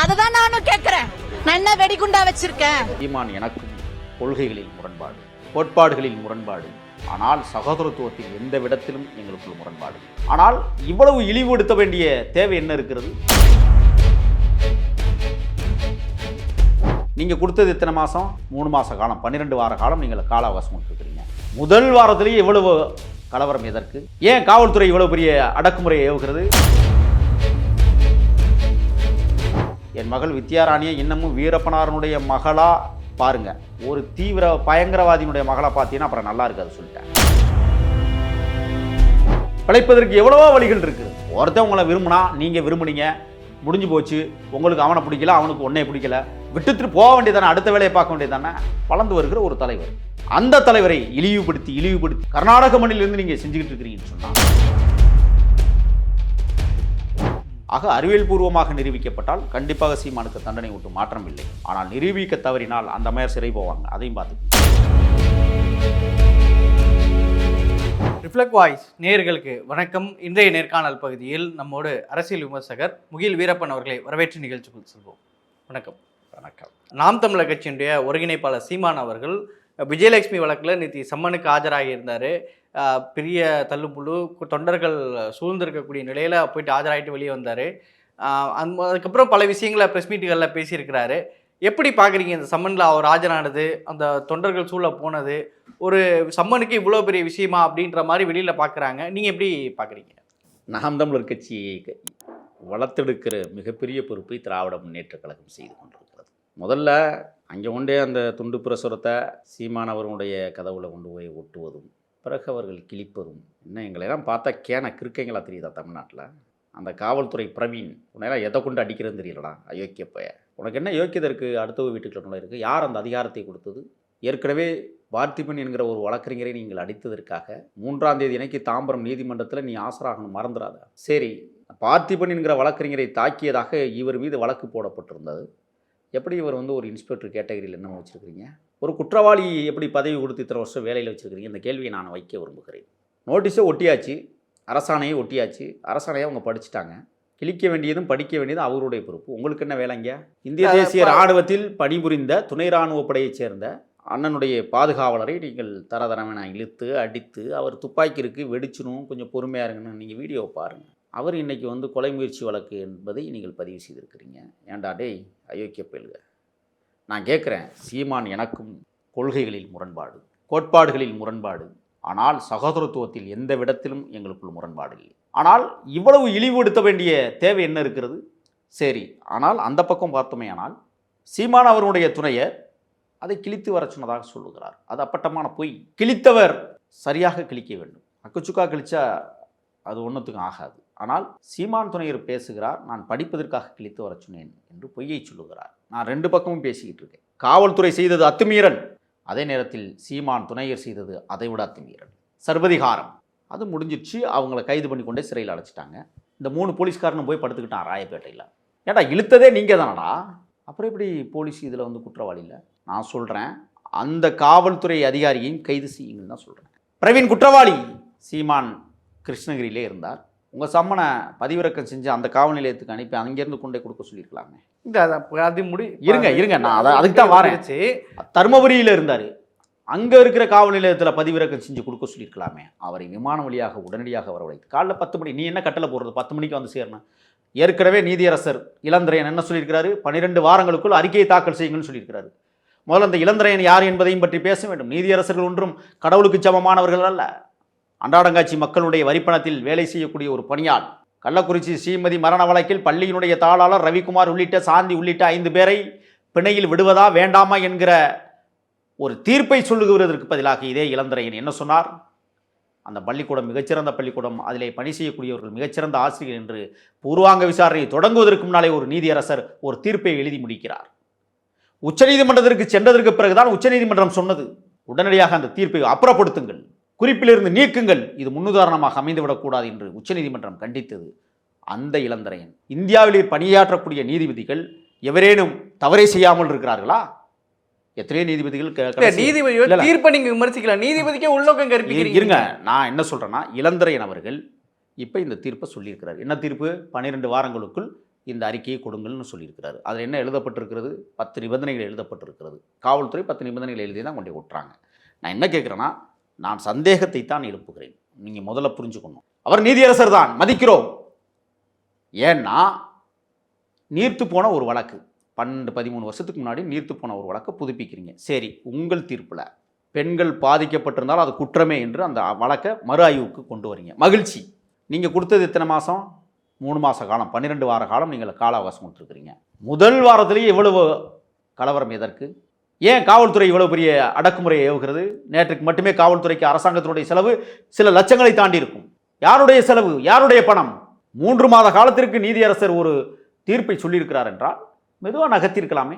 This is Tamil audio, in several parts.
அதுதான் நானும் கேட்கிறேன் நான் என்ன வெடிகுண்டா வச்சிருக்கேன்? ஈமான் எனக்கும் கொள்கைகளில் முரண்பாடு கோட்பாடுகளில் முரண்பாடு. ஆனால் சகோதரத்துவத்தில் எந்த விடத்திலும் எங்களுக்குள் முரண்பாடு. ஆனால் இவ்வளவு இழிவுபடுத்த வேண்டிய தேவை என்ன இருக்கிறது? நீங்க கொடுத்தது எத்தனை மாசம்? மூணு மாச காலம் பன்னிரெண்டு வார காலம் நீங்கள் கால அவகாசம் கொடுத்துருக்கீங்க முதல் வாரத்திலேயே இவ்வளவு கலவரம் எதற்கு? ஏன் காவல்துறை இவ்வளவு பெரிய அடக்குமுறையை ஏவுகிறது? என் மகள் வித்யாராணியை இன்னமும் வீரப்பனாரனுடைய மகளாக பாருங்க. ஒரு தீவிர பயங்கரவாதியினுடைய மகளை பார்த்தீங்கன்னா அப்புறம் நல்லா இருக்காது சொல்லிட்டேன். பிழைப்பதற்கு எவ்வளவோ வழிகள் இருக்குது ஒருத்தன் உங்களை விரும்பினா நீங்கள் விரும்புனீங்க. முடிஞ்சு போச்சு. உங்களுக்கு அவனை பிடிக்கல அவனுக்கு ஒன்றே பிடிக்கல. விட்டுட்டு போக வேண்டியதானே அடுத்த வேலையை பார்க்க வேண்டியதானே வளர்ந்து வருகிற ஒரு தலைவர். அந்த தலைவரை இழிவுபடுத்தி இழிவுபடுத்தி கர்நாடக மண்ணிலிருந்து நீங்கள் செஞ்சுக்கிட்டு இருக்கிறீங்கன்னு சொன்னால் ஆக அறிவியல் பூர்வமாக நிரூபிக்கப்பட்டால் கண்டிப்பாக சீமானுக்கு தண்டனை விட்டு மாற்றம் இல்லை ஆனால் நிரூபிக்க தவறினால் அந்த மாதிரி சிறை போவாங்க. அதையும் பார்த்து ரிஃப்ளெக்ட் வாய்ஸ் நேயர்களுக்கு வணக்கம். இன்றைய நேர்காணல் பகுதியில் நம்மோடு அரசியல் விமர்சகர் முகில் வீரப்பன் அவர்களை வரவேற்று நிகழ்ச்சிக்குள் செல்வோம். வணக்கம். வணக்கம். நாம் தமிழர் கட்சியினுடைய ஒருங்கிணைப்பாளர் சீமான் அவர்கள் விஜயலட்சுமி வழக்கில் நேற்று சம்மனுக்கு ஆஜராகி இருந்தார். பெரிய தள்ளுப்புழு தொண்டர்கள் சூழ்ந்திருக்கக்கூடிய நிலையில் போயிட்டு ஆஜராகிட்டு வெளியே வந்தார். அந்த அதுக்கப்புறம் பல விஷயங்களை ப்ரெஸ் மீட்டுகளில் பேசியிருக்கிறாரு. எப்படி பார்க்குறீங்க இந்த சம்மனில் அவர் ஆஜரானது அந்த தொண்டர்கள் சூழ போனது ஒரு சம்மனுக்கு இவ்வளோ பெரிய விஷயமா அப்படின்ற மாதிரி வெளியில் பார்க்குறாங்க நீங்கள் எப்படி பார்க்குறீங்க நாம் தமிழர் கட்சியை க- வளர்த்தெடுக்கிற மிகப்பெரிய பொறுப்பை திராவிட முன்னேற்ற கழகம் செய்து கொண்டிருக்கிறது. முதல்ல அங்கே கொண்டே அந்த துண்டு பிரசுரத்தை சீமானவர்களுடைய கதவுல கொண்டு போய் ஒட்டுவதும் பிறகு அவர்கள் கிளிப்பரும். இன்னும் எங்களெல்லாம் பார்த்தா கேன கிருக்கைங்களா தெரியுதா தமிழ்நாட்டில்? அந்த காவல்துறை பிரவீன் உன்னையெல்லாம் எதை கொண்டு அடிக்கிறதுன்னு தெரியலடா அயோக்கிய பைய உனக்கு என்ன யோக்கியதை இருக்குது அடுத்த வீட்டுக்குள்ள இருக்குது யார் அந்த அதிகாரத்தை கொடுத்தது? ஏற்கனவே பார்த்திபன் என்கிற ஒரு வழக்கறிஞரை நீங்கள் அடித்ததற்காக மூன்றாம் தேதி இணைக்கு தாம்பரம் நீதிமன்றத்தில் நீ ஆசராகணும் மறந்துடாத. சரி பார்த்திபன் என்கிற வழக்கறிஞரை தாக்கியதாக இவர் மீது வழக்கு போடப்பட்டிருந்தது. எப்படி இவர் வந்து ஒரு இன்ஸ்பெக்டர் கேட்டகரியில் என்ன வச்சுருக்கிறீங்க ஒரு குற்றவாளி எப்படி பதவி கொடுத்து இத்தனை வருஷம் வேலையில் வச்சுருக்கிறீங்க? இந்த கேள்வியை நான் வைக்க விரும்புகிறேன். நோட்டீஸை ஒட்டியாச்சு. அரசாணையை ஒட்டியாச்சு. அரசாணையை அவங்க படிச்சுட்டாங்க. கிழிக்க வேண்டியதும் படிக்க வேண்டியதும் அவருடைய பொறுப்பு. உங்களுக்கு என்ன வேலைங்க இந்திய தேசிய இராணுவத்தில் பணிபுரிந்த துணை இராணுவ படையைச் சேர்ந்த அண்ணனுடைய பாதுகாவலரை நீங்கள் தரதரமென இழுத்து அடித்து அவர் துப்பாக்கி இருக்கு வெடிச்சிடும் கொஞ்சம் பொறுமையாக இருங்கன்னு நீங்கள் வீடியோவை பாருங்கள் அவர் இன்னைக்கு வந்து கொலை முயற்சி வழக்கு என்பதை நீங்கள் பதிவு செய்திருக்கிறீங்க. ஏன்டா டேய் அயோக்கிய பெல்க நான் கேட்குறேன் சீமான் எனக்கும் கொள்கைகளில் முரண்பாடு கோட்பாடுகளில் முரண்பாடு ஆனால் சகோதரத்துவத்தில் எந்த விடத்திலும் எங்களுக்குள் முரண்பாடு இல்லை. ஆனால் இவ்வளவு இழிவுபடுத்த வேண்டிய தேவை என்ன இருக்கிறது? சரி ஆனால் அந்த பக்கம் பார்த்தோமே ஆனால் சீமான் அவருடைய துணையர் அதை கிழித்து வர சொன்னதாக சொல்லுகிறார். அது அப்பட்டமான பொய். கிழித்தவர் சரியாக கிழிக்க வேண்டும். அக்குச்சுக்கா கிழிச்சா அது ஒன்றுத்துக்கும் ஆகாது. ஆனால் சீமான் துணையர் பேசுகிறார் நான் படிப்பதற்காக கிழித்து வர சொன்னேன் என்று பொய்யை சொல்லுகிறார். நான் ரெண்டு பக்கமும் பேசிக்கிட்டு இருக்கேன். காவல்துறை செய்தது அத்துமீறல். அதே நேரத்தில் சீமான் துணையர் செய்தது அதை விட அத்துமீறல். சர்வதிகாரம். அது முடிஞ்சிடுச்சு. அவங்கள கைது பண்ணி கொண்டே சிறையில் அடைச்சிட்டாங்க. இந்த மூணு போலீஸ்காரனும் போய் படுத்துக்கிட்டான் ராயப்பேட்டையில். ஏடா இழுத்ததே நீங்கள் தானடா அப்புறம் எப்படி போலீஸ் இதில் வந்து குற்றவாளி இல்லை? நான் சொல்கிறேன் அந்த காவல்துறை அதிகாரியையும் கைது செய்யுங்கன்னு தான் சொல்கிறேன் பிரவீன் குற்றவாளி. சீமான் கிருஷ்ணகிரியிலே இருந்தார். உங்கள் சம்மனை பதிவிறக்கம் செஞ்சு அந்த காவல் நிலையத்துக்கு அனுப்பி அங்கேருந்து கொண்டே கொடுக்க சொல்லியிருக்கலாமே. இந்த அது- அது முடி இருங்க, இருங்க, நான் அத- அதுக்கு தான் வாரேன். வந்துருச்சு. தருமபுரியில் இருந்தார். அங்கே இருக்கிற காவல் நிலையத்தில் பதிவிறக்கம் செஞ்சு கொடுக்க சொல்லியிருக்கலாமே. அவரை விமான வழியாக உடனடியாக வரவழைத்து காலைல பத்து மணி நீ என்ன கட்டளை போடுறது? பத்து மணிக்கு வந்து சேரணும். ஏற்கனவே நீதியரசர் இளந்திரையன் என்ன சொல்லியிருக்கிறாரு? பன்னிரெண்டு வாரங்களுக்குள் அறிக்கையை தாக்கல் செய்யுங்கன்னு சொல்லியிருக்கிறாரு. முதல்ல அந்த இளந்திரையன் யார் என்பதையும் பற்றி பேச வேண்டும். நீதியரசர்கள் ஒன்றும் கடவுளுக்கு சமமானவர்கள் அல்ல. அன்றாடங்காட்சி மக்களுடைய வரிப்பணத்தில் வேலை செய்யக்கூடிய ஒரு பணியாள். கள்ளக்குறிச்சி ஸ்ரீமதி மரண வழக்கில் பள்ளியினுடைய தாளாளர் ரவிக்குமார் உள்ளிட்ட சாந்தி உள்ளிட்ட ஐந்து பேரை பிணையில் விடுவதா வேண்டாமா என்கிற ஒரு தீர்ப்பை சொல்லுகிறதற்கு பதிலாக இதே இளந்திரையன் என்ன சொன்னார்? அந்த பள்ளிக்கூடம் மிகச்சிறந்த பள்ளிக்கூடம் அதிலே பணி செய்யக்கூடியவர்கள் மிகச்சிறந்த ஆசிரியர் என்று பூர்வாங்க விசாரணையை தொடங்குவதற்கு முன்னாலே ஒரு நீதியரசர் ஒரு தீர்ப்பை எழுதி முடிக்கிறார். உச்சநீதிமன்றத்திற்கு சென்றதற்கு பிறகுதான் உச்சநீதிமன்றம் சொன்னது. உடனடியாக அந்த தீர்ப்பை அப்புறப்படுத்துங்கள். குறிப்பிலிருந்து நீக்குங்கள். இது முன்னுதாரணமாக அமைந்துவிடக்கூடாது என்று உச்சநீதிமன்றம் கண்டித்தது. அந்த இளந்திரையன். இந்தியாவிலே பணியாற்றக்கூடிய நீதிபதிகள் எவரேனும் தவறே செய்யாமல் இருக்கிறார்களா? எத்தனையோ நீதிபதிகள் இல்ல. தீர்ப்பை நீங்க விமர்சிக்கலாம் நீதிபதிக்கே உள்நோக்கம் கற்பிக்கிறீங்க. இருங்க. நான் என்ன சொல்றேன்னா இளந்திரையன் அவர்கள் இப்போ இந்த தீர்ப்பை சொல்லியிருக்கிறார். என்ன தீர்ப்பு? பன்னிரெண்டு வாரங்களுக்குள் இந்த அறிக்கையை கொடுங்கள்னு சொல்லியிருக்கிறாரு. அதில் என்ன எழுதப்பட்டிருக்கிறது? பத்து நிபந்தனைகள் எழுதப்பட்டிருக்கிறது. காவல்துறை பத்து நிபந்தனைகள் எழுதி தான் கொண்டு போய் ஒட்டுறாங்க. நான் என்ன கேட்குறேன்னா நான் சந்தேகத்தை தான் எழுப்புகிறேன். நீங்கள் முதல்ல புரிஞ்சுக்கணும். அவர் நீதியரசர் தான். மதிக்கிறோம். ஏன்னா நீர்த்து போன ஒரு வழக்கு. பன்னெண்டு பதிமூணு வருஷத்துக்கு முன்னாடி நீர்த்து போன ஒரு வழக்கை புதுப்பிக்கிறீங்க. சரி உங்கள் தீர்ப்பில். பெண்கள் பாதிக்கப்பட்டிருந்தால் அது குற்றமே என்று அந்த வழக்கை மறு ஆய்வுக்கு கொண்டு வரீங்க. மகிழ்ச்சி. நீங்கள் கொடுத்தது எத்தனை மாதம் மூணு மாத காலம். பன்னிரெண்டு வார காலம் நீங்கள் கால அவகாசம் கொடுத்துருக்குறீங்க. முதல் வாரத்திலேயே எவ்வளவு கலவரம் எதற்கு? ஏன் காவல்துறை இவ்வளவு பெரிய அடக்குமுறையை ஏவுகிறது? நேற்றுக்கு மட்டுமே காவல்துறைக்கு அரசாங்கத்தினுடைய செலவு சில லட்சங்களை தாண்டி இருக்கும். யாருடைய செலவு? யாருடைய பணம்? மூன்று மாத காலத்திற்கு நீதியரசர் ஒரு தீர்ப்பை சொல்லியிருக்கிறார் என்றால் மெதுவாக நகர்த்தியிருக்கலாமே.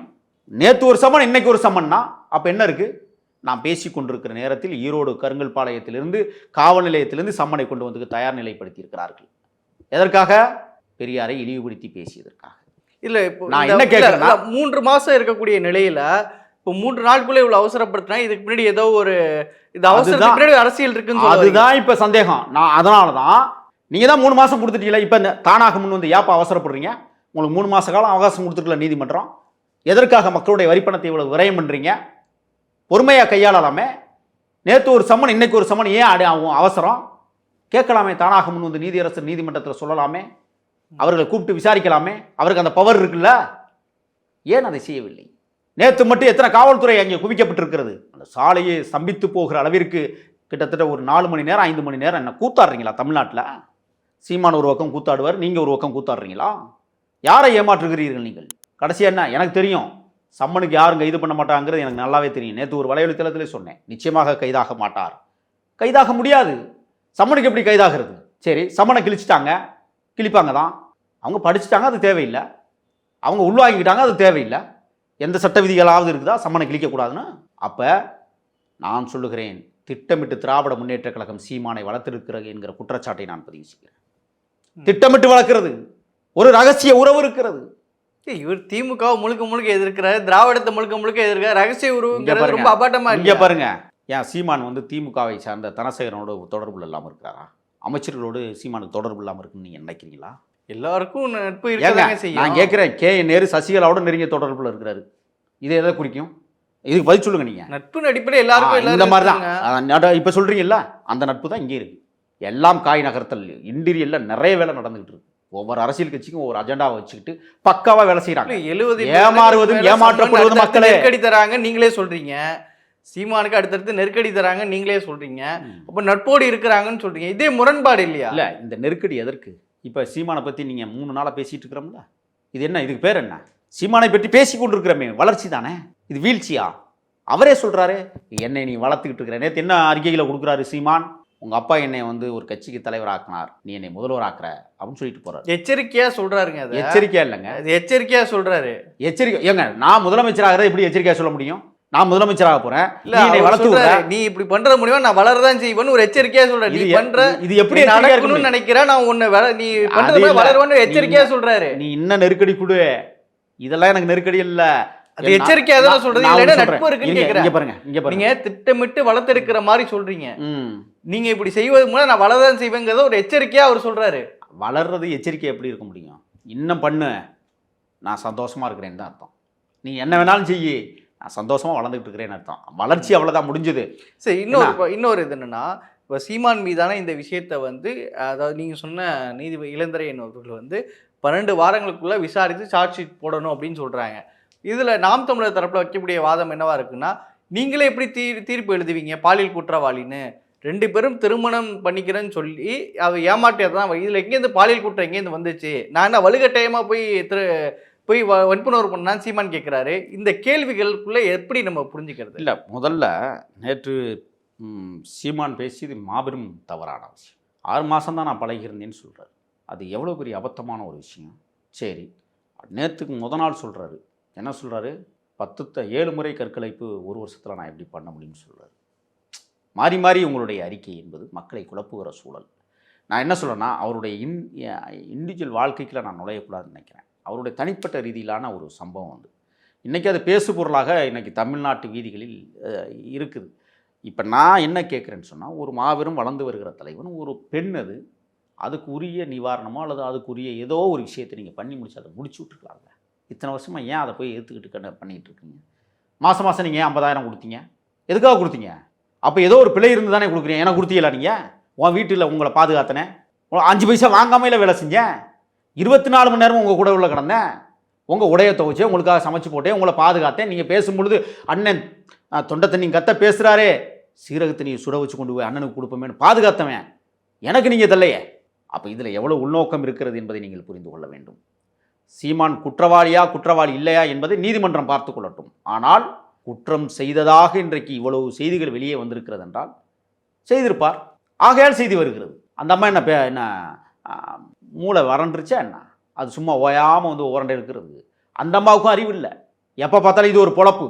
நேற்று ஒரு சம்மன் இன்னைக்கு ஒரு சம்மன்னா? அப்போ என்ன இருக்குது நான் பேசி கொண்டிருக்கிற நேரத்தில் ஈரோடு கருங்கல்பாளையத்திலிருந்து காவல் நிலையத்திலிருந்து சம்மனை கொண்டு வந்து தயார் நிலைப்படுத்தி இருக்கிறார்கள் எதற்காக? பெரியாரை இழிவுபடுத்தி பேசியதற்காக. இல்ல இப்போ நான் என்ன இல்ல, மூன்று மாசம் இருக்கக்கூடிய நிலையில இப்போ மூன்று நாட்குள்ள இவ்வளவு அவசரப்படுத்தினா இதுக்கு முன்னாடி ஏதோ ஒரு இந்த அவசரத்துக்கு. பின்னாடி அரசியல் இருக்குன்னு அதுதான் இப்போ சந்தேகம். நான் அதனால தான் நீங்கள் தான் மூணு மாதம் கொடுத்துட்டீங்களா இப்போ இந்த தானாக முன் வந்து ஏப்பா அவசரப்படுறீங்க? உங்களுக்கு மூணு மாத காலம் அவகாசம் கொடுத்துருக்கல நீதிமன்றம். எதற்காக மக்களுடைய வரிப்பணத்தை இவ்வளவு விரயம் பண்ணுறீங்க பொறுமையாக கையாளலாமே. நேற்று ஒரு சம்மன் இன்னைக்கு ஒரு சம்மன் ஏன் அடி ஆகும் அவசரம்? கேட்கலாமே தானாக முன் வந்து நீதியரசர் நீதிமன்றத்தில் சொல்லலாமே. அவர்களை கூப்பிட்டு விசாரிக்கலாமே. அவருக்கு அந்த பவர் இருக்குல்ல? ஏன் அதை செய்யவில்லை? நேற்று மட்டும் எத்தனை காவல்துறை அங்கே குவிக்கப்பட்டிருக்கிறது? அந்த சாலையை ஸ்தம்பித்து போகிற அளவிற்கு கிட்டத்தட்ட ஒரு நாலு மணி நேரம் ஐந்து மணி நேரம் என்ன கூத்தாடுறீங்களா தமிழ்நாட்டில்? சீமான ஒரு பக்கம் கூத்தாடுவார் நீங்கள் ஒரு பக்கம் கூத்தாடுறீங்களா? யாரை ஏமாற்றுகிறீர்கள் நீங்கள்? கடைசியாக என்ன? எனக்கு தெரியும். சம்மனுக்கு யாரும் கைது பண்ண மாட்டாங்கிறது எனக்கு நல்லாவே தெரியும். நேற்று ஒரு வலையொலி சொன்னேன். நிச்சயமாக கைதாக மாட்டார். கைதாக முடியாது. சம்மனுக்கு எப்படி கைதாகிறது? சரி சம்மனை கிழிச்சிட்டாங்க. கிழிப்பாங்க தான். அவங்க படிச்சுட்டாங்க அது தேவையில்லை. அவங்க உள்வாங்கிக்கிட்டாங்க அது தேவையில்லை. எந்த சட்ட விதிகளாவது இருக்குதா? சம்மனை கிழிக்கக்கூடாதுன்னு? அப்போ நான் சொல்லுகிறேன் திட்டமிட்டு திராவிட முன்னேற்ற கழகம் சீமானை வளர்த்திருக்கிறது என்கிற குற்றச்சாட்டை நான் பதிவு செய்கிறேன். திட்டமிட்டு வளர்க்கிறது. ஒரு ரகசிய உறவு இருக்கிறது. இவர் திமுக முழுக்க முழுக்க எதிர்க்கிறாரு திராவிடத்தை முழுக்க முழுக்க எதிர்க்கிறார். ரகசிய பாருங்க. ரொம்ப அபாட்டமா இங்கே பாருங்க. ஏன் சீமான் வந்து திமுகவை சார்ந்த தனசேகரனோட தொடர்புல இல்லாமல் இருக்கிறாரா? அமைச்சர்களோடு சீமானுக்கு தொடர்பு இல்லாமல் இருக்குன்னு நீங்கள் நினைக்கிறீங்களா? எல்லாருக்கும் நட்பு ஏங்க இருக்கதாங்க நான் கேட்குறேன் கே. நேரு சசிகலாவோட நெருங்கிய தொடர்புல இருக்கிறாரு. இது எதை குறிக்கும்? இதுக்கு பதில் சொல்லுங்க நீங்க. நட்பு அடிப்படையில் எல்லாருக்கும் இந்த மாதிரி தான் இருக்காங்க. இப்போ சொல்றீங்கல்ல அந்த நட்பு தான் இங்கே இருக்கு. எல்லாம் காய் நகர்த்தல் இன்டீரியல்ல நிறைய வேலை நடந்துகிட்டு இருக்கு. ஒவ்வொரு அரசியல் கட்சிக்கும் ஒவ்வொரு அஜெண்டாவை வச்சுக்கிட்டு பக்காவா வேலை இல்ல, 70 ஏமாறுவதும் ஏமாற்றப்படுவதும் மக்களே. நெருக்கடி தராங்க நீங்களே சொல்றீங்க. சீமானுக்கு அடுத்தடுத்து நெருக்கடி தராங்க நீங்களே சொல்றீங்க. அப்ப நட்போடு இருக்கிறாங்கன்னு சொல்றீங்க. இதே முரண்பாடு இல்லையா? இல்ல இந்த நெருக்கடி எதற்கு? இப்போ சீமானை பத்தி நீங்க மூணு நாளா பேசிட்டு இருக்கிறோம்ல. இது என்ன? இதுக்கு பேர் என்ன? சீமானை பற்றி பேசி கொண்டிருக்கிறோமே வளர்ச்சி தானே? இது வீழ்ச்சியா? அவரே சொல்றாரு என்னை நீ வளர்த்துக்கிட்டு இருக்கிற. நேற்று என்ன அறிக்கைகளை கொடுக்குறாரு சீமான்? உங்க அப்பா என்னை வந்து ஒரு கட்சிக்கு தலைவராக்கினார். நீ என்னை முதல்வராக்குற. அப்படின்னு சொல்லிட்டு போறாரு. எச்சரிக்கையா சொல்றாருங்க அது. எச்சரிக்கையா இல்லைங்க. அது எச்சரிக்கையா சொல்றாரு. எச்சரிக்கை ஏங்க நான் முதலமைச்சராகிறத எப்படி எச்சரிக்கையா சொல்ல முடியும்? நான் முதலமைச்சராக போறேன். இல்ல நீ வளர்த்து நீ இப்படி பண்ற முடியும் நான் வளரதான் செய்வேன்னு ஒரு எச்சரிக்கையா சொல்றாரு. நீ பண்ற இது எப்படி நடக்கணும்னு? நினைக்கிறேன் நான் உன்னை நீ பண்றது இல்ல. வளருவான்னு எச்சரிக்கையா சொல்றாரு. நீ இன்னும் நெருக்கடி கொடு. இதெல்லாம் எனக்கு நெருக்கடி இல்ல. அது எச்சரிக்கையா தானே சொல்றது. ஒண்ணு நட்பு சொல்றேன். இருக்குன்னு கேக்குறேன். பாருங்க இங்க பாருங்க. நீங்க திட்டமிட்டு வளர்த்தெடுக்கிற மாதிரி சொல்றீங்க. நீங்க இப்படி செய்வது மூலம் நான் வளரதான் செய்வேங்கிறத ஒரு எச்சரிக்கையா அவர் சொல்றாரு. வளர்றது எச்சரிக்கை எப்படி இருக்க முடியும்? இன்னும் பண்ணு. நான் சந்தோஷமா இருக்கிறேன்னு தான் அர்த்தம். நீ என்ன வேணாலும் செய்யி. நான் சந்தோஷமா வளர்ந்துட்டு இருக்கிறேன்னு அர்த்தம். வளர்ச்சி அவ்வளவுதான் முடிஞ்சது. சரி இன்னொரு இன்னொரு இது என்னன்னா இப்போ சீமான் மீதான இந்த விஷயத்தை வந்து அதாவது நீங்க சொன்ன நீதிபதி இளந்திரையன் அவர்கள் வந்து பன்னெண்டு வாரங்களுக்குள்ள விசாரித்து சார்ஜ் ஷீட் போடணும் அப்படின்னு சொல்றாங்க. இதுல நாம் தமிழர் தரப்புல வைக்கக்கூடிய வாதம் என்னவா இருக்குன்னா நீங்களே எப்படி தீ தீர்ப்பு எழுதுவீங்க? பாலியல் குற்றவாளின்னு. ரெண்டு பேரும் திருமணம் பண்ணிக்கிறேன்னு சொல்லி அவ ஏமாற்றியது தான் இதுல எங்கேருந்து பாலியல் குற்றம் எங்கேருந்து வந்துச்சு? நான் என்ன வலுக்கட்டாயமா போய் திரு போய் வ- வன்புணர்வு பண்ணான்னு சீமான் கேட்குறாரு இந்த கேள்விகளுக்குள்ளே எப்படி நம்ம புரிஞ்சுக்கிறது? இல்லை முதல்ல நேற்று சீமான் பேசியது மாபெரும் தவறான விஷயம். ஆறு மாதம் தான் நான் பழகியிருந்தேன்னு சொல்கிறாரு அது எவ்வளோ பெரிய அபத்தமான ஒரு விஷயம். சரி நேற்றுக்கு முத நாள் சொல்கிறாரு என்ன சொல்கிறாரு பத்து த- ஏழு முறை கற்கலைப்பு ஒரு வருஷத்தில் நான் எப்படி பண்ண முடியும்னு சொல்கிறாரு மாறி மாறி உங்களுடைய அறிக்கை என்பது மக்களை குழப்புகிற சூழல். நான் என்ன சொல்கிறேன்னா அவருடைய இன் இண்டிவிஜுவல் வாழ்க்கைக்குள்ள நான் நுழையக்கூடாதுன்னு நினைக்கிறேன். அவருடைய தனிப்பட்ட ரீதியிலான ஒரு சம்பவம் வந்து இன்றைக்கி அது பேசு பொருளாக இன்றைக்கி தமிழ்நாட்டு வீதிகளில் இருக்குது. இப்போ நான் என்ன கேட்குறேன்னு சொன்னால் ஒரு மாபெரும் வளர்ந்து வருகிற தலைவன் ஒரு பெண் அது. அதுக்கு உரிய நிவாரணமோ அல்லது அதுக்குரிய ஏதோ ஒரு விஷயத்தை நீங்கள் பண்ணி முடிச்சு அதை முடிச்சு விட்ருக்கலாம்ல இத்தனை வருஷமாக ஏன் அதை போய் ஏற்றுக்கிட்டு கண்ண பண்ணிகிட்டு இருக்கீங்க மாதம் மாதம் நீங்கள் ஏன் ஐம்பதாயிரம் கொடுத்தீங்க? எதுக்காக கொடுத்தீங்க? அப்போ ஏதோ ஒரு பிழை இருந்து தானே கொடுக்குறீங்க? ஏன்னா கொடுத்தீங்களா நீங்கள் உன் வீட்டில் உங்களை பாதுகாத்தனே? அஞ்சு பைசா வாங்காமையில வேலை செஞ்சேன்? இருபத்தி நாலு மணி நேரமும் உங்கள் கூட உள்ள கிடந்தேன். உங்கள் உடைய துவைச்சே உங்களுக்காக சமைச்சு போட்டேன் உங்களை பாதுகாத்தேன். நீங்கள் பேசும்பொழுது அண்ணன் தொண்டத்தை தொண்டை தண்ணி கத்த பேசுகிறாரே சீரக தண்ணியை சுட வச்சு கொண்டு போய் அண்ணனுக்கு கொடுப்போமேன்னு பாதுகாத்தவன். எனக்கு நீங்கள் தெல்லையே அப்போ இதில் எவ்வளோ உள்நோக்கம் இருக்கிறது என்பதை நீங்கள் புரிந்து கொள்ள வேண்டும். சீமான் குற்றவாளியா குற்றவாளி இல்லையா என்பதை நீதிமன்றம் பார்த்து கொள்ளட்டும். ஆனால் குற்றம் செய்ததாக இன்றைக்கு இவ்வளவு செய்திகள் வெளியே வந்திருக்கிறது என்றால் செய்திருப்பார். ஆகையால் செய்தி வருகிறது. அந்த அம்மா என்ன பே என்ன மூளை வறண்டுருச்சா என்ன? அது சும்மா ஓயாமல் வந்து உரண்டை இருக்கிறது அந்த அம்மாவுக்கும் அறிவு இல்லை. எப்போ பார்த்தாலும் இது ஒரு பொழப்பு.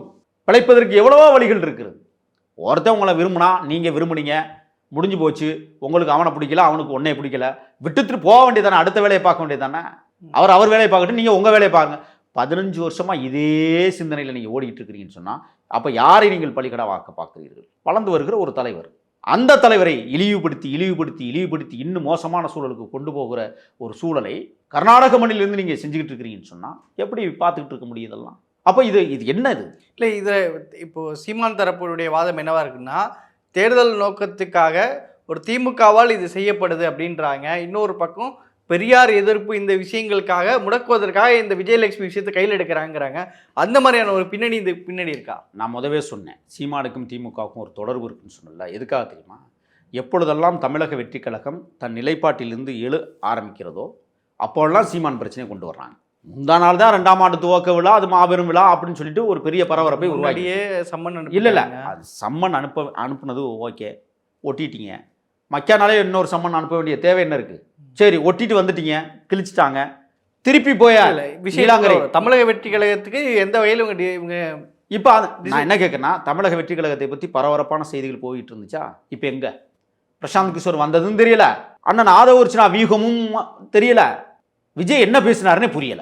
பிழைப்பதற்கு எவ்வளவோ வழிகள் இருக்கிறது ஒருத்தன் உங்களை விரும்பினா நீங்கள் விரும்புனீங்க. முடிஞ்சு போச்சு. உங்களுக்கு அவனை பிடிக்கல அவனுக்கு ஒன்றே பிடிக்கல. விட்டுட்டு போக வேண்டியதானே அடுத்த வேலையை பார்க்க வேண்டியதானே அவர் அவர் வேலையை பார்க்கட்டும் நீங்கள் உங்கள் வேலையை பாருங்க. பதினஞ்சு வருஷமாக இதே சிந்தனையில் நீங்கள் ஓடிக்கிட்டு இருக்கிறீங்கன்னு சொன்னால் அப்போ யாரை நீங்கள் பலிகடா வாக்க பார்க்குறீர்கள்? வளர்ந்து வருகிற ஒரு தலைவர். அந்த தலைவரை இழிவுபடுத்தி இழிவுபடுத்தி இழிவுபடுத்தி இன்னும் மோசமான சூழலுக்கு கொண்டு போகிற ஒரு சூழலை கர்நாடக மண்ணிலிருந்து நீங்கள் செஞ்சுக்கிட்டு இருக்கிறீங்கன்னு சொன்னால் எப்படி பார்த்துக்கிட்டு இருக்க முடியும் இதெல்லாம்? அப்போ இது இது என்ன இது? இல்லை இதில் இப்போ சீமான் தரப்புடைய வாதம் என்னவா இருக்குன்னா தேர்தல் நோக்கத்துக்காக ஒரு திமுகவால் இது செய்யப்படுது அப்படின்றாங்க. இன்னொரு பக்கம் பெரியார் எதிர்ப்பு இந்த விஷயங்களுக்காக முடக்குவதற்காக இந்த விஜயலட்சுமி விஷயத்தை கையில் எடுக்கிறாங்கிறாங்க. அந்த மாதிரியான ஒரு பின்னணி இது பின்னணி இருக்கா? நான் முதவே சொன்னேன். சீமானுக்கும் திமுகவுக்கும் ஒரு தொடர்பு இருக்குன்னு சொன்னல எதுக்காக தெரியுமா? எப்பொழுதெல்லாம் தமிழக வெற்றி கழகம் தன் நிலைப்பாட்டிலிருந்து எழு ஆரம்பிக்கிறதோ அப்போல்லாம் சீமான் பிரச்சனையை கொண்டு வர்றாங்க. முந்தா நாள் தான் ரெண்டாம் ஆண்டு துவக்க விழா அது மாபெரும் விழா அப்படின்னு சொல்லிட்டு ஒரு பெரிய பரபரப்பை உருவாக்கி முன்னாடியே சம்மன் இல்லை இல்லை. அது சம்மன் அனுப்ப அனுப்புனது ஓகே. ஒட்டிட்டீங்க. மக்கானாலே இன்னொரு சம்மன் அனுப்ப வேண்டிய தேவை என்ன இருக்குது சரி ஒட்டிட்டு வந்துட்டீங்க கிழிச்சிட்டாங்க. திருப்பி போயா நீலாங்கரை. தமிழக வெற்றி கழகத்துக்கு எந்த வகையிலும் இவங்க இவங்க இப்போ நான் என்ன கேட்குறேன்னா தமிழக வெற்றி கழகத்தை பற்றி பரபரப்பான செய்திகள் போயிட்டு இருந்துச்சா? இப்போ எங்க? பிரசாந்த் கிஷோர் வந்ததும் தெரியல. அண்ணன் ஆதவர்ச்சினா வியூகமும் தெரியல. விஜய் என்ன பேசினாருன்னே புரியல.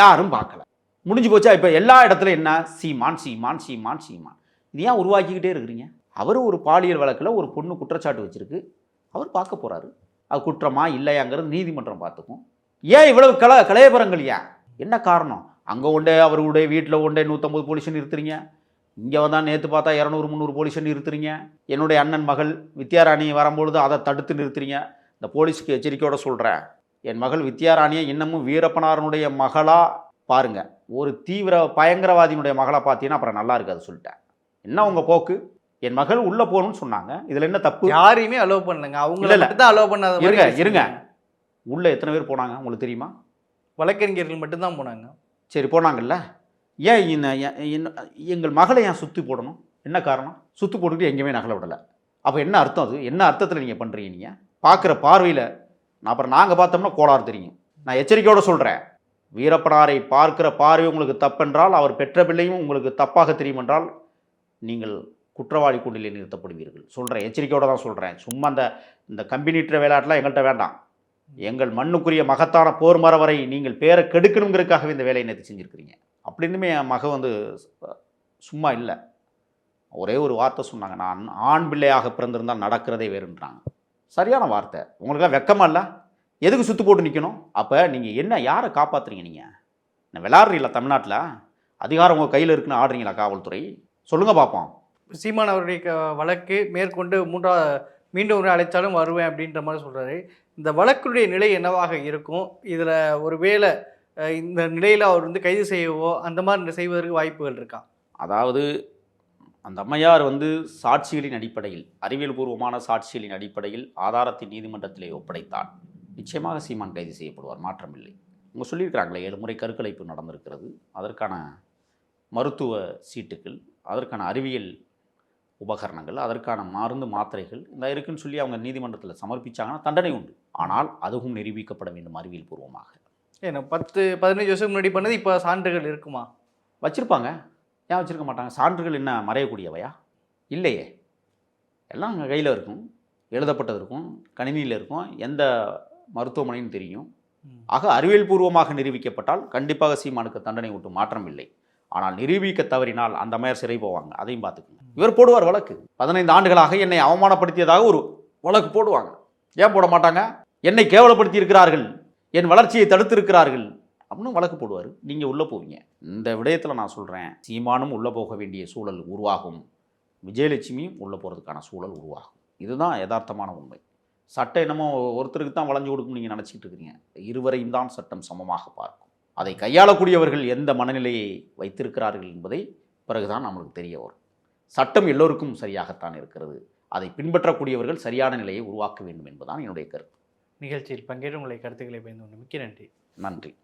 யாரும் பார்க்கல. முடிஞ்சு போச்சா இப்போ எல்லா இடத்துல என்ன? சீமான் சீமான் சீமான் சீமான். இது ஏன் உருவாக்கிக்கிட்டே இருக்கிறீங்க? அவர் ஒரு பாலியல் வழக்கில் ஒரு பொண்ணு குற்றச்சாட்டு வச்சிருக்கு. அவர் பார்க்க போறாரு. அது குற்றமா இல்லையாங்கிறது நீதிமன்றம் பார்த்துக்கும். ஏன் இவ்வளவு கல கலையபரங்கள் ஏன்? என்ன காரணம்? அங்கே உண்டே அவர்களுடைய வீட்டில் உண்டே நூற்றம்பது போலீஸை நிறுத்துறீங்க. இங்கே வந்தால் நேற்று பார்த்தா இரநூறு முந்நூறு போலீஸை நிறுத்துறீங்க. என்னுடைய அண்ணன் மகள் வித்யாராணி வரும்பொழுது அதை தடுத்து நிறுத்துறீங்க. இந்த போலீஸ்க்கு எச்சரிக்கையோடு சொல்கிறேன் என் மகள் வித்யாராணியை இன்னமும் வீரப்பனாரனுடைய மகளாக பாருங்க. ஒரு தீவிர பயங்கரவாதியினுடைய மகளா பார்த்தீங்கன்னா அப்புறம் நல்லா இருக்காது சொல்லிட்டேன். என்ன உங்கள் போக்கு? என் மகள் உள்ளே போகணும்னு சொன்னாங்க. இதில் என்ன தப்பு? யாரையுமே அலோவ் பண்ணலங்க. அவங்க தான் அலோவ் பண்ணாத இருங்க. இருங்க. உள்ளே எத்தனை பேர் போனாங்க? உங்களுக்கு தெரியுமா? வழக்கறிஞர்கள் மட்டும்தான் போனாங்க. சரி போனாங்கல்ல. ஏன் என்ன- எங்கள் மகளை ஏன் சுற்றி போடணும்? என்ன காரணம்? சுற்றி போட்டுக்கிட்டு எங்கேயுமே நகலை விடலை. அப்போ என்ன அர்த்தம் அது? என்ன அர்த்தத்தில் நீங்கள் பண்ணுறீங்க நீங்கள் பார்க்குற பார்வையில் நான் அப்புறம் நாங்கள் பார்த்தோம்னா கோளாறு தெரியும். நான் எச்சரிக்கையோட சொல்கிறேன் வீரப்பனாரை பார்க்கிற பார்வை உங்களுக்கு தப்பென்றால் அவர் பெற்ற பிள்ளையும் உங்களுக்கு தப்பாக தெரியும் என்றால் நீங்கள் குற்றவாளி கூண்டிலே நிறுத்தப்படுவீர்கள். சொல்கிறேன் எச்சரிக்கையோடு தான் சொல்கிறேன் சும்மா அந்த இந்த கம்பினிட்டுற விளையாட்டுலாம் எங்கள்கிட்ட வேண்டாம். எங்கள் மண்ணுக்குரிய மகத்தான போர் மரவரை நீங்கள் பேரை கெடுக்கணுங்கிறதுக்காகவே இந்த வேலையை நேற்று செஞ்சுருக்கிறீங்க. அப்படின்னுமே என் மக வந்து சும்மா இல்லை. ஒரே ஒரு வார்த்தை சொன்னாங்க. நான் ஆண் பிள்ளையாக பிறந்திருந்தால் நடக்கிறதே வேறுன்றாங்க. சரியான வார்த்தை. உங்களுக்குலாம் வெக்கமாக இல்லை? எதுக்கு சுற்று போட்டு நிற்கணும் அப்போ நீங்கள் என்ன யாரை காப்பாற்றுறீங்க நீங்கள் நான் விளாட்றீங்களா தமிழ்நாட்டில்? அதிகாரம் உங்கள் கையில் இருக்குன்னு ஆடுறீங்களா காவல்துறை? சொல்லுங்கள் பார்ப்போம் சீமான் அவருடைய க- வழக்கு மேற்கொண்டு மூன்றா மீண்டும் ஒரு அழைத்தாலும் வருவேன் அப்படின்ற மாதிரி சொல்கிறாரு இந்த வழக்குடைய நிலை என்னவாக இருக்கும்? இதில் ஒரு வேளை இந்த நிலையில் அவர் வந்து கைது செய்யவோ அந்த மாதிரி செய்வதற்கு வாய்ப்புகள் இருக்கா? அதாவது அந்த அம்மையார் வந்து சாட்சிகளின் அடிப்படையில் அறிவியல் பூர்வமான சாட்சிகளின் அடிப்படையில் ஆதாரத்தை நீதிமன்றத்திலே ஒப்படைத்தார் நிச்சயமாக சீமான் கைது செய்யப்படுவார் மாற்றமில்லை. அவங்க சொல்லியிருக்கிறாங்களே ஏழு முறை கருக்கலைப்பு நடந்திருக்கிறது. அதற்கான மருத்துவ சீட்டுகள் அதற்கான அறிவியல் உபகரணங்கள் அதற்கான மருந்து மாத்திரைகள் இந்த இருக்குன்னு சொல்லி அவங்க நீதிமன்றத்தில் சமர்ப்பிச்சாங்கன்னா தண்டனை உண்டு. ஆனால் அதுவும் நிரூபிக்கப்பட வேண்டும் அறிவியல் பூர்வமாக. ஏன்னா பத்து பதினஞ்சு வருஷம் முன்னாடி பண்ணது இப்போ சான்றுகள் இருக்குமா? வச்சுருப்பாங்க. ஏன் வச்சுருக்க மாட்டாங்க? சான்றுகள் என்ன மறையக்கூடியவையா? இல்லையே. எல்லாம் அங்கே கையில் இருக்கும். எழுதப்பட்டது இருக்கும். கணினியில் இருக்கும். எந்த மருத்துவமனைன்னு தெரியும். ஆக அறிவியல் பூர்வமாக நிரூபிக்கப்பட்டால் கண்டிப்பாக சீமானுக்கு தண்டனை விட்டு மாற்றம் இல்லை. ஆனால் நிரூபிக்க தவறினால் அந்த மேயர் சிறை போவாங்க. அதையும் பார்த்துக்கோங்க. இவர் போடுவார் வழக்கு. பதினைந்து ஆண்டுகளாக என்னை அவமானப்படுத்தியதாக ஒரு வழக்கு போடுவாங்க. ஏன் போட மாட்டாங்க? என்னை கேவலப்படுத்தி இருக்கிறார்கள் என் வளர்ச்சியை தடுத்திருக்கிறார்கள். அப்படின்னு வழக்கு போடுவார். நீங்கள் உள்ளே போவீங்க. இந்த விடயத்தில் நான் சொல்கிறேன் சீமானும் உள்ளே போக வேண்டிய சூழல் உருவாகும். விஜயலட்சுமியும் உள்ளே போகிறதுக்கான சூழல் உருவாகும். இதுதான் யதார்த்தமான உண்மை. சட்டம் என்னமோ ஒருத்தருக்கு தான் வளைஞ்சு கொடுக்கும் நீங்கள் நினச்சிக்கிட்டு இருக்கிறீங்க. இருவரையும் தான் சட்டம் சமமாக பார்க்கும். அதை கையாளக்கூடியவர்கள் எந்த மனநிலையை வைத்திருக்கிறார்கள் என்பதை பிறகுதான் நம்மளுக்கு தெரிய வரும். சட்டம் எல்லோருக்கும் சரியாகத்தான் இருக்கிறது. அதை பின்பற்றக்கூடியவர்கள் சரியான நிலையை உருவாக்க வேண்டும் என்பதுதான் என்னுடைய கருத்து. நிகழ்ச்சியில் பங்கேற்று உங்களை கருத்துக்களை பயந்து கொண்டு மிக்க நன்றி. நன்றி.